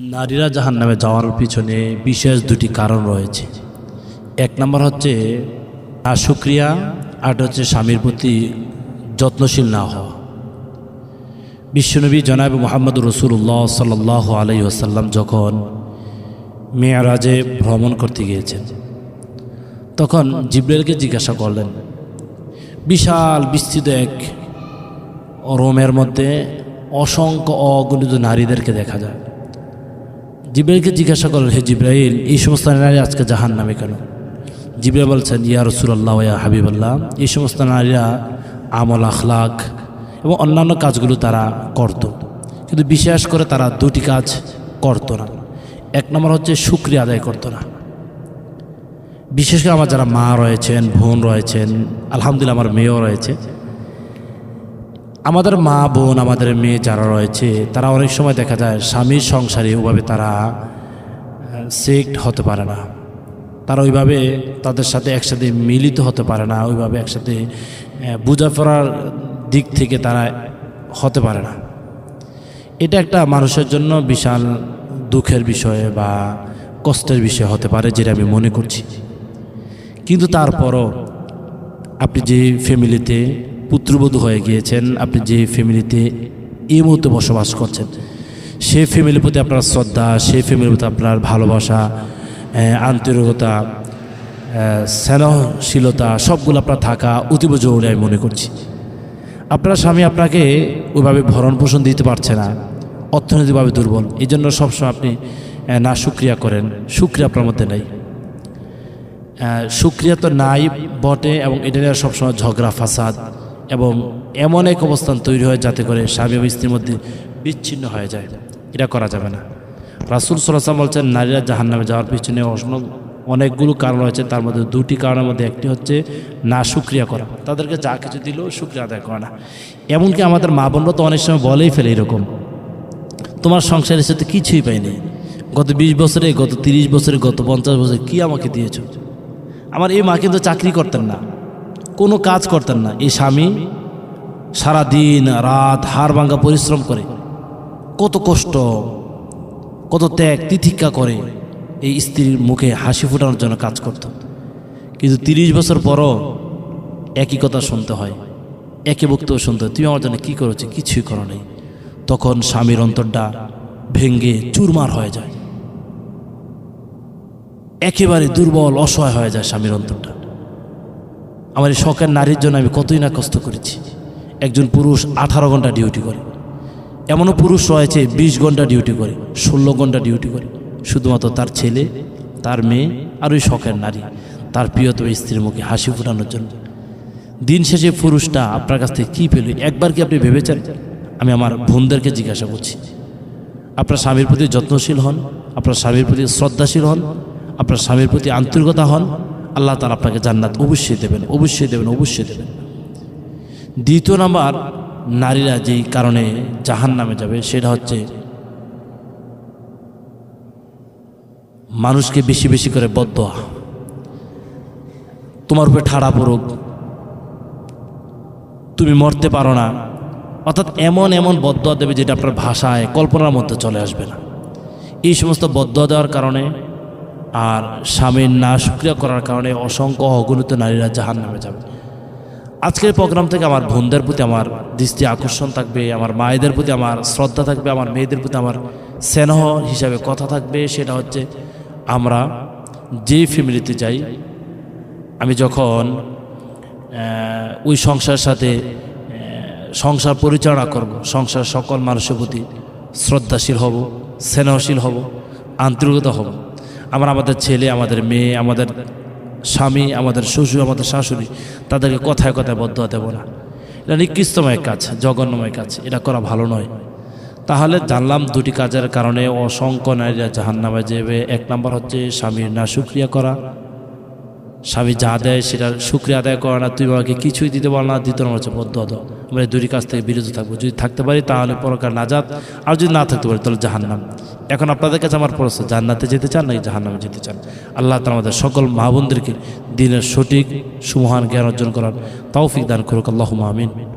নারীরা জাহান নামে যাওয়ার পিছনে বিশেষ দুটি কারণ রয়েছে। এক নম্বর হচ্ছে সুক্রিয়া, আর হচ্ছে স্বামীর প্রতি যত্নশীল না হওয়া। বিশ্বনবী জনাব মোহাম্মদ রসুল্লাহ সাল্লাহ আলাই আসাল্লাম যখন মেয়ারাজে ভ্রমণ করতে গিয়েছেন, তখন জিব্রাইলকে জিজ্ঞাসা করলেন, বিশাল বিস্তৃত এক রোমের মধ্যে অসংখ্য অগণিত নারীদেরকে দেখা যায়। জিব্রাইলকে জিজ্ঞাসা করলেন, হে জিব্রাইল, এই সমস্ত নারী আজকে জাহান নামে কেন? জিব্রাইল বলছেন, ইয়া রসুল্লাহ ইয়া হাবিবাল্লাহ, এই সমস্ত নারীরা আমল আখলাক এবং অন্যান্য কাজগুলো তারা করত। কিন্তু বিশেষ করে তারা দুটি কাজ করত না। এক নম্বর হচ্ছে শুক্রিয়া আদায় করতো না। বিশেষ করে আমার যারা মা রয়েছেন, বোন রয়েছেন, আলহামদুলিল্লাহ আমার মেয়েও রয়েছে আমাদের মা বোন, আমাদের মেয়ে যারা রয়েছে, তারা অনেক সময় দেখা যায় স্বামীর সংসারে ওভাবে তারা সেক্ট হতে পারে না। তারা ওইভাবে তাদের সাথে একসাথে মিলিত হতে পারে না, ওইভাবে একসাথে বোঝাপড়ার দিক থেকে তারা হতে পারে না। এটা একটা মানুষের জন্য বিশাল দুঃখের বিষয়ে বা কষ্টের বিষয় হতে পারে যেটা আমি মনে করছি। কিন্তু তারপরও আপনি যে ফ্যামিলিতে পুত্রবধূ হয়ে গিয়েছেন। আপনি যে ফ্যামিলিতে এই মুহূর্তে বসবাস করছেন সেই ফ্যামিলির প্রতি আপনার শ্রদ্ধা সেই ফ্যামিলির প্রতি আপনার ভালোবাসা আন্তরিকতা স্নেহশীলতা, সবগুলো আপনার থাকা অতীব জরুরি আমি মনে করছি। আপনার স্বামী আপনাকে ওইভাবে ভরণ পোষণ দিতে পারছে না, অর্থনৈতিকভাবে দুর্বল। এই জন্য সবসময় আপনি না সুক্রিয়া করেন। সুক্রিয়া আপনার মধ্যে নেই। সুক্রিয়া তো নাই বটে এবং এটা নিয়ে সবসময় ঝগড়া, ফাসাদ এবং এমন এক অবস্থান তৈরি হয় যাতে করে স্বামী এবং স্ত্রীর মধ্যে বিচ্ছিন্ন হয়ে যায়। এটা করা যাবে না। রাসুল সরাসাম বলছেন, নারীরা জাহান নামে যাওয়ার পিছনে অনেকগুলো কারণ রয়েছে। তার মধ্যে দুটি কারণের মধ্যে একটি হচ্ছে না সুক্রিয়া করা। তাদেরকে যা কিছু দিলেও সুক্রিয়া আদায় করা না। এমনকি আমাদের মা বোনরা তো অনেক সময় বলেই ফেলে এরকম। তোমার সংসারের সাথে কিছুই পাইনি। গত বিশ বছরে, গত তিরিশ বছরে, গত পঞ্চাশ বছরে কি আমাকে দিয়েছ? আমার এই মা কিন্তু চাকরি করতেন না। কোনো কাজ করতেন না। এই স্বামী সারা দিন রাত হাড় ভাঙ্গা পরিশ্রম করে, কত কষ্ট, কত ত্যাগ তিথিক্ষা করে এই স্ত্রীর মুখে হাসি ফোটানোর জন্য কাজ করত। কিন্তু তিরিশ বছর পরও একই কথা শুনতে হয় একই বক্তব্য শুনতে হয়, তুমি আমার জন্য কী করেছ? কিছুই করো নেই। তখন স্বামীর অন্তরটা ভেঙ্গে চুরমার হয়ে যায়। একেবারে দুর্বল, অসহায় হয়ে যায় স্বামীর অন্তরটা। আমার এই শখের নারীর জন্য আমি কতই না কষ্ট করেছি। একজন পুরুষ আঠারো ঘণ্টা ডিউটি করে। এমনও পুরুষ রয়েছে, বিশ ঘণ্টা ডিউটি করে, ষোলো ঘণ্টা ডিউটি করে। শুধুমাত্র তার ছেলে, তার মেয়ে আর ওই শখের নারী, তার প্রিয়তম স্ত্রীর মুখে হাসি ফোটানোর জন্য। দিন শেষে পুরুষটা আপনার কাছ থেকে কী পেল? একবার কি আপনি ভেবেছেন? আমি আমার বোনদেরকে জিজ্ঞাসা করছি। আপনার স্বামীর প্রতি যত্নশীল হন, আপনার স্বামীর প্রতি শ্রদ্ধাশীল হন, আপনার স্বামীর প্রতি আন্তরিকতা হন আল্লাহ তালা আপনাকে জান্নাত অবশ্যই দেবেন অবশ্যই দেবেন অবশ্যই দেবেন। দ্বিতীয় নাম্বার, নারীরা যেই কারণে জাহান নামে যাবে সেটা হচ্ছে মানুষকে বেশি বেশি করে বদ্ধ তোমার উপরে ঠাড়া পড়ুক, তুমি মরতে পারো না। অর্থাৎ এমন এমন বদ্ধ দেবে যেটা আপনার ভাষায়, কল্পনার মধ্যে চলে আসবে না। এই সমস্ত বদ্ধ দেওয়ার কারণে আর স্বামীর না সুক্রিয়া করার কারণে অসংখ্য অগণিত নারীরা জাহান নামে যাবে। আজকের প্রোগ্রাম থেকে আমার বোনদের প্রতি আমার দৃষ্টি আকর্ষণ থাকবে, আমার মায়েদের প্রতি আমার শ্রদ্ধা থাকবে, আমার মেয়েদের প্রতি আমার স্নেহ হিসাবে কথা থাকবে, সেটা হচ্ছে আমরা যে ফ্যামিলিতে যাই, আমি যখন ওই সংসার সাথে সংসার পরিচালনা করব সংসার সকল মানুষের প্রতি শ্রদ্ধাশীল হব, স্নেহশীল হব, আন্তরিকতা হব। আমরা আমাদের ছেলে, আমাদের মেয়ে, আমাদের স্বামী, আমাদের শ্বশুর, আমাদের শাশুড়ি, তাদেরকে কথায় কথায় বদ্ধ দেব না। এটা নিকৃষ্টময় কাজ, জঘন্যময় কাজ, এটা করা ভালো নয়। তাহলে জানলাম দুটি কাজের কারণে অসংখ্য নারীরা জাহান্নামে যাবে। এক নম্বর হচ্ছে স্বামীর না সুক্রিয়া করা স্বামী যা দেয় সেটা শুক্রিয়া আদায় করে না, তুই আমাকে কিছুই দিতে পার না দ্বিতীয় নম্বর হচ্ছে হতো আমরা দুটি কাছ থেকে বিরত থাকব। যদি থাকতে পারি, তাহলে পরকার নাজাত। আর যদি না থাকতে পারি, তাহলে জাহান্নাম। এখন আপনাদের কাছে আমার প্রশ্ন, জান্নাতে যেতে চান নাকি জাহান্নামে যেতে চান? আল্লাহ তালা আমাদের সকল মা বোনদেরকে দিনের সঠিক, সুমহান জ্ঞান অর্জন করার তৌফিক দান করুক। আল্লাহ আমিন।